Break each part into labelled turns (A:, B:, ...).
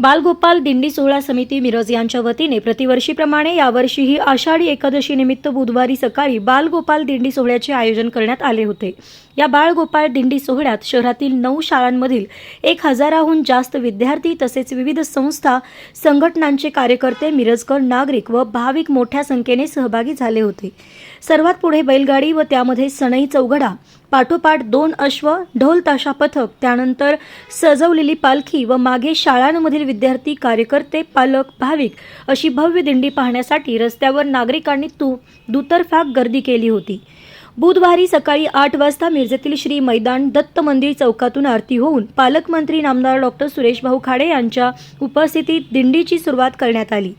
A: बालगोपाल दिंडी सोहळा समिती मिरज यांच्या वतीने प्रतिवर्षीप्रमाणे यावर्षीही आषाढी एकादशी निमित्त बुधवारी सकाळी बालगोपाल दिंडी सोहळ्याचे आयोजन करण्यात आले होते. या बाळगोपाळ दिंडी सोहळ्यात शहरातील नऊ शाळांमधील एक हजाराहून जास्त विद्यार्थी तसेच विविध संस्था संघटनांचे कार्यकर्ते मिरजकर नागरिक व भाविक मोठ्या संख्येने सहभागी झाले होते. सर्वात पुढे बैलगाडी व त्यामध्ये सनई चौघडा पाठोपाठ दोन अश्व ढोल ताशा पथक त्यानंतर सजवलेली पालखी व मागे शाळांमधील विद्यार्थी कार्यकर्ते पालक भाविक अशी भव्य दिंडी पाहण्यासाठी रस्त्यावर नागरिकांनी तू दुतर्फा गर्दी केली होती. बुधवारी सकाळी आठ वाजता मिरजेतील श्री मैदान दत्त मंदिर चौकातून आरती होऊन पालकमंत्री नामदार डॉक्टर सुरेश भाऊ खाडे यांच्या उपस्थितीत दिंडीची सुरुवात करण्यात आली.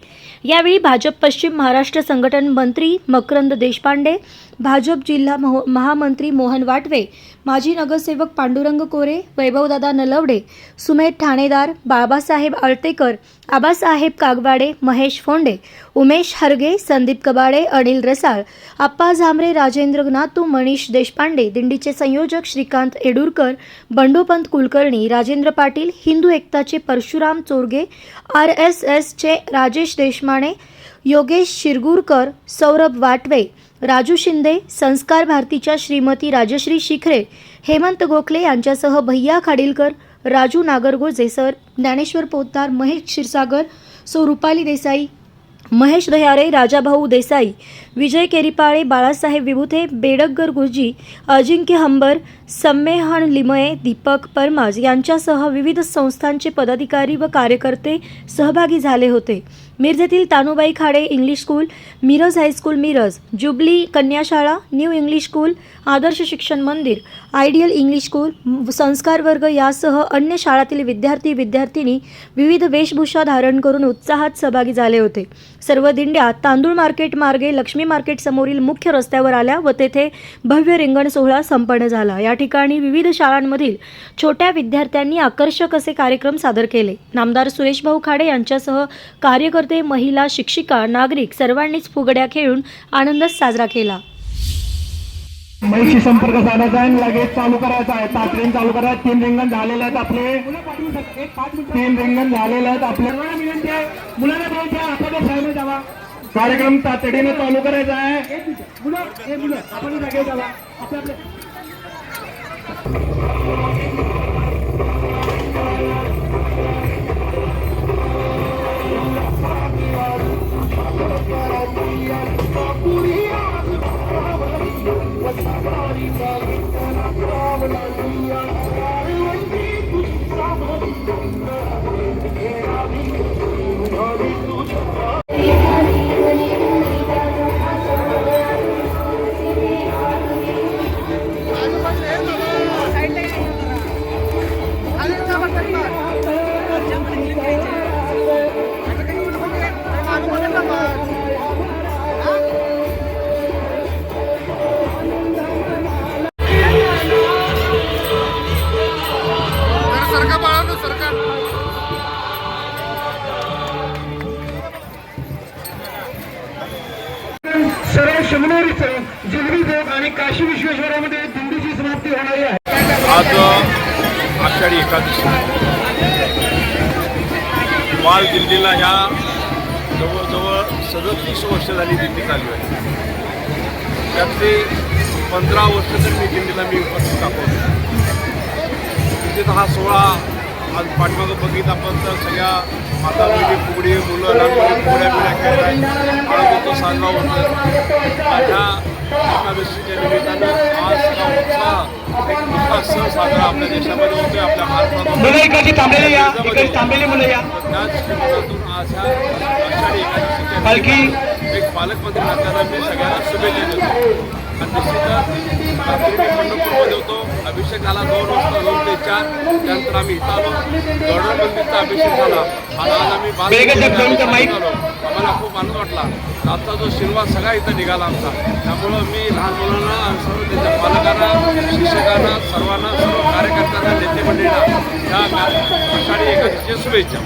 A: यावेळी भाजप पश्चिम महाराष्ट्र संघटन मंत्री मकरंद देशपांडे भाजप जिल्हा महो- महामंत्री मोहन वाटवे माजी नगरसेवक पांडुरंग कोरे वैभवदादा नलवडे सुमेध ठाणेदार बाबासाहेब आळतेकर आबासाहेब कागवाडे महेश फोंडे उमेश हरगे संदीप कबाडे अनिल रसाळ आप्पा झांबरे राजेंद्र नातू मनीष देशपांडे दिंडीचे संयोजक श्रीकांत येडूरकर बंडोपंत कुलकर्णी राजेंद्र पाटील हिंदू एकताचे परशुराम चोरगे आर एस एसचे राजेश देशमाने योगेश शिरगूरकर सौरभ वाटवे राजू शिंदे संस्कार भारतीच्या श्रीमती राजश्री शिखरे हेमंत गोखले यांच्यासह भैया खाडीलकर राजू नागरगोजे सर ज्ञानेश्वर पोतदार महेश क्षीरसागर सो रुपाली देसाई महेश दह्यारे राजाभाऊ देसाई विजय केरिपाळे बाळासाहेब विभुते बेडग्गर गुरुजी अजिंक्य हंबर सम्मेहन लिमये दीपक परमाज यांच्यासह विविध संस्थांचे पदाधिकारी व कार्यकर्ते सहभागी झाले होते. मिरजेतील Tanubai Khade English school Miraj high school Miraj jubilee कन्याशाळा new English school Adarsh Shikshan Mandir ideal English school संस्कार वर्ग यासह अन्य शाळातील विद्यार्थी विद्यार्थिनी विविध वेशभूषा धारण करून उत्साहात सहभागी झाले होते. सर्व दिंड्या तांदूळ मार्केट मार्गे लक्ष्मी मार्केट समोरील मुख्य रस्त्यावर आल्या व तेथे भव्य रिंगण सोहळा संपन्न झाला. या ठिकाणी विविध शाळांमधील छोट्या विद्यार्थ्यांनी आकर्षक असे कार्यक्रम सादर केले. नामदार सुरेश भाऊ खाडे यांच्यासह कार्यकर्ते महिला शिक्षिका नागरिक सर्वांनीच फुगड्या खेळून आनंद साजरा केला.
B: मैशी संपर्क साधायचा आहे लगेच चालू करायचा आहे. तातडीने चालू करायचं तीन रिंगण झालेले आहेत आपले. तीन रिंगण झालेले आहेत आपले.
C: मुलांना बोलतो आपण जावा.
B: कार्यक्रम तातडीनं चालू करायचा आहे. सरळ जिलबी देव आणि काशी विश्वेश्वरामध्ये दिंडीची समाप्ती होणारी आहे.
D: आज आषाढी एकादशी. बाल दिल्लीला ह्या जवळजवळ सदतीस वर्ष झाली दिंडी चालू आहे. त्यातली पंधरा वर्ष तर मी दिंडीला मी उपस्थित दाखवतो. तिथे हा सोहळा आज पाठमागं बघित आपण तर सगळ्या माता मुली फुगडी मुलं लहान मुली फुगड्या बिड्या खेळत आहेत बाळगोत्सव साजरा होतो माझ्या एकादशीच्या निमित्तानं आज हा उत्साह एक मोठा सण साजरा आपल्या देशामध्ये होतोय आपल्या
B: या
D: त्याच निमित्तातून आज ह्या आषाढी एकादशीच्या एक पालकमंत्री नात्यानं मी सगळ्यांना शुभेच्छा देतो. आणि होतो अभिषेक झाला दोन वाजता दोन ते चार त्यानंतर आम्ही इथं आलो गौडर मंदिरचा अभिषेक झाला आणि आज आम्ही बाल आलो आम्हाला खूप आनंद वाटला. आजचा जो शिरवा सगळा इथं निघाला आमचा. त्यामुळं मी लहान मुलांना आणि सर्व त्यांच्या पालकांना शिक्षकांना सर्वांना सर्व कार्यकर्त्यांना नेते मंडळींना या सकाळी एका शुभेच्छा.